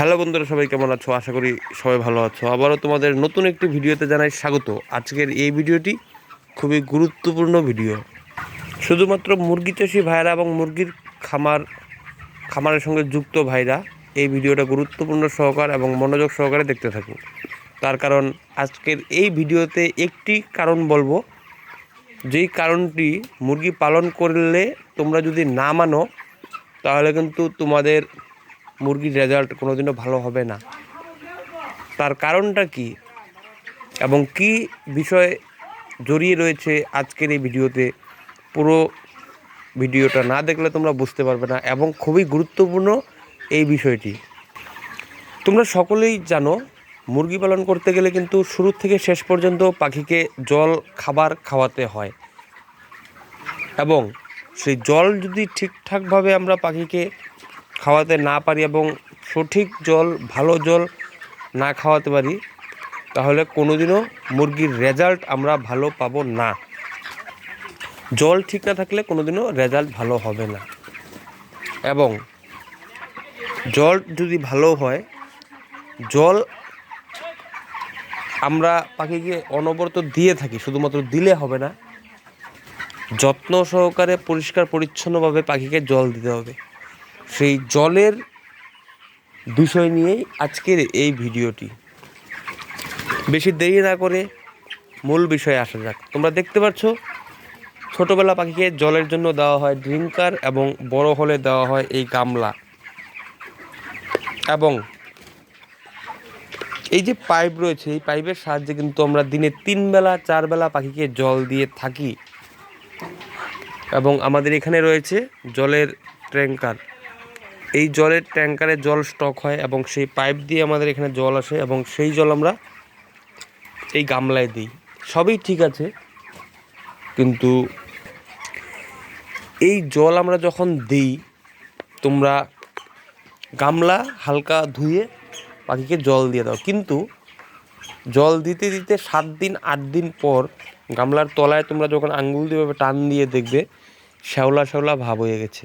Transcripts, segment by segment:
Hello বন্ধুরা, সবাই কেমন আছো? আশা করি সবাই ভালো আছো। আবারও তোমাদের নতুন একটি ভিডিওতে জানাই স্বাগত। আজকের এই ভিডিওটি খুবই গুরুত্বপূর্ণ ভিডিও। শুধুমাত্র মুরগি চাষি ভাইরা এবং মুরগির খামার, খামারের সঙ্গে যুক্ত ভাইরা এই ভিডিওটা গুরুত্বপূর্ণ সহকার এবং মনোযোগ সহকারে দেখতে থাকুন। তার কারণ আজকের এই ভিডিওতে একটি কারণ বলব। যেই কারণটি মুরগি পালন করলে তোমরা যদি না মানো, তাহলে কিন্তু তোমাদের মুরগির রেজাল্ট কোনোদিনও ভালো হবে না। তার কারণটা কি? এবং কি বিষয় জড়িয়ে রয়েছে আজকের এই ভিডিওতে, পুরো ভিডিওটা না দেখলে তোমরা বুঝতে পারবে না এবং খুবই গুরুত্বপূর্ণ এই বিষয়টি। তোমরা সকলেই জানো, মুরগি পালন করতে গেলে কিন্তু শুরু থেকে শেষ পর্যন্ত পাখিকে জল, খাবার খাওয়াতে হয়। এবং সেই জল যদি ঠিকঠাকভাবে আমরা পাখিকে খাওয়াতে না পারি এবং সঠিক জল, ভালো জল না খাওয়াতে পারি, তাহলে কোনোদিনও মুরগির রেজাল্ট আমরা ভালো পাবো না। জল ঠিক না থাকলে কোনোদিনও রেজাল্ট ভালো হবে না। এবং জল যদি ভালো হয়, জল আমরা পাখিকে অনবরত দিয়ে থাকি, শুধুমাত্র দিলে হবে না, যত্ন সহকারে পরিষ্কার পরিচ্ছন্নভাবে পাখিকে জল দিতে হবে। সেই জলের বিষয় নিয়েই আজকের এই ভিডিওটি। বেশি দেরি না করে মূল বিষয়ে আসা যাক। তোমরা দেখতে পাচ্ছ, ছোটোবেলা পাখিকে জলের জন্য দেওয়া হয় ড্রিঙ্কার এবং বড় হলে দেওয়া হয় এই গামলা। এবং এই যে পাইপ রয়েছে, এই পাইপের সাহায্যে কিন্তু আমরা দিনে তিন বেলা, চার বেলা পাখিকে জল দিয়ে থাকি। এবং আমাদের এখানে রয়েছে জলের ট্যাঙ্কার। এই জলের ট্যাঙ্কারে জল স্টক হয় এবং সেই পাইপ দিয়ে আমাদের এখানে জল আসে এবং সেই জল আমরা এই গামলায় দিই। সবই ঠিক আছে, কিন্তু এই জল আমরা যখন দিই, তোমরা গামলা হালকা ধুয়ে পাখিকে জল দিয়ে দাও। কিন্তু জল দিতে দিতে সাত দিন, আট দিন পর গামলার তলায় তোমরা যখন আঙ্গুল দিয়ে টান দিয়ে দেখবে, শ্যাওলা শ্যাওলা ভাব হয়ে গেছে।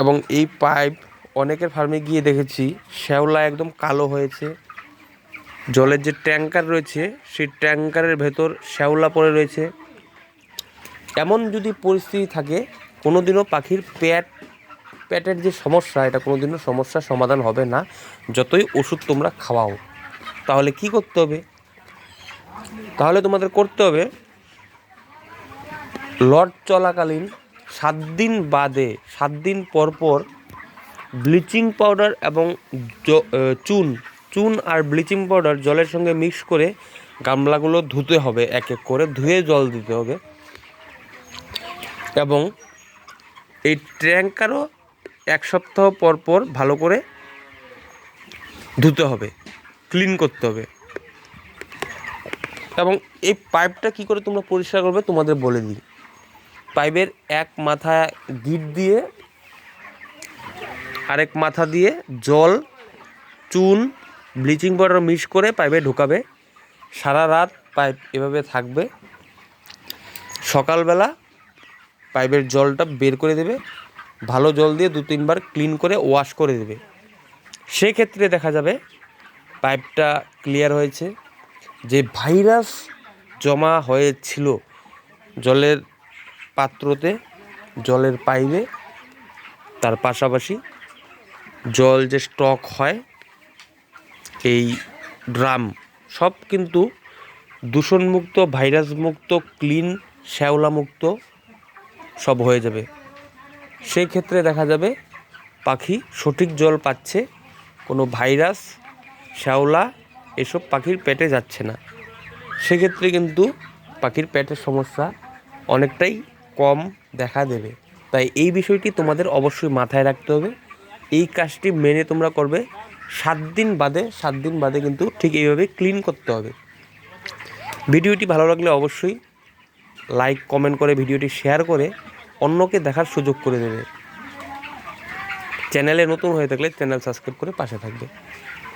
এবং এই পাইপ অনেকের ফার্মে গিয়ে দেখেছি, শ্যাওলা একদম কালো হয়েছে। জলের যে ট্যাঙ্কার রয়েছে, সেই ট্যাঙ্কারের ভেতর শ্যাওলা পড়ে রয়েছে। এমন যদি পরিস্থিতি থাকে, কোনোদিনও পাখির পেট পেটের যে সমস্যা, এটা কোনোদিনও সমস্যার সমাধান হবে না। যতই ওষুধ তোমরা খাওয়াও, তাহলে কি করতে হবে? তাহলে তোমাদের করতে হবে, লট চলাকালীন সাত দিন বাদে, সাত দিন পর পর ব্লিচিং পাউডার এবং চুন চুন আর ব্লিচিং পাউডার জলের সঙ্গে মিক্স করে গামলাগুলো ধুতে হবে, এক এক করে ধুয়ে জল দিতে হবে। এবং এই ট্যাঙ্কারও এক সপ্তাহ পর পর ভালো করে ধুতে হবে, ক্লিন করতে হবে। এবং এই পাইপটা কি করে তোমরা পরিষ্কার করবে তোমাদের বলে দিই। পাইপের এক মাথা গিট দিয়ে, আরেক মাথা দিয়ে জল, চুন, ব্লিচিং পাউডার মিক্স করে পাইপে ঢোকাবে। সারা রাত পাইপ এভাবে থাকবে। সকালবেলা পাইপের জলটা বের করে দেবে। ভালো জল দিয়ে দু তিনবার ক্লিন করে ওয়াশ করে দেবে। সেক্ষেত্রে দেখা যাবে পাইপটা ক্লিয়ার হয়েছে। যে ভাইরাস জমা হয়েছিল, জলের পাত্রতে জলের পাইপে, তার পাশাপাশি জল যে স্টক হয়, এই ড্রাম, সব কিন্তু দূষণমুক্ত, ভাইরাসমুক্ত, ক্লিন, শ্যাওলামুক্ত সব হয়ে যাবে। সেই ক্ষেত্রে দেখা যাবে পাখি সঠিক জল পাচ্ছে, কোনো ভাইরাস, শ্যাওলা এসব পাখির পেটে যাচ্ছে না। সেক্ষেত্রে কিন্তু পাখির পেটের সমস্যা অনেকটাই কম দেখা দেবে। তাই এই বিষয়টি তোমাদের অবশ্যই মাথায় রাখতে হবে। এই কাজটি মেনে তোমরা করবে। সাত দিন বাদে, সাত দিন বাদে কিন্তু ঠিক এইভাবে ক্লিন করতে হবে। ভিডিওটি ভালো লাগলে অবশ্যই লাইক কমেন্ট করে ভিডিওটি শেয়ার করে অন্যকে দেখার সুযোগ করে দেবে। চ্যানেলে নতুন হয়ে থাকলে চ্যানেল সাবস্ক্রাইব করে পাশে থাকবে।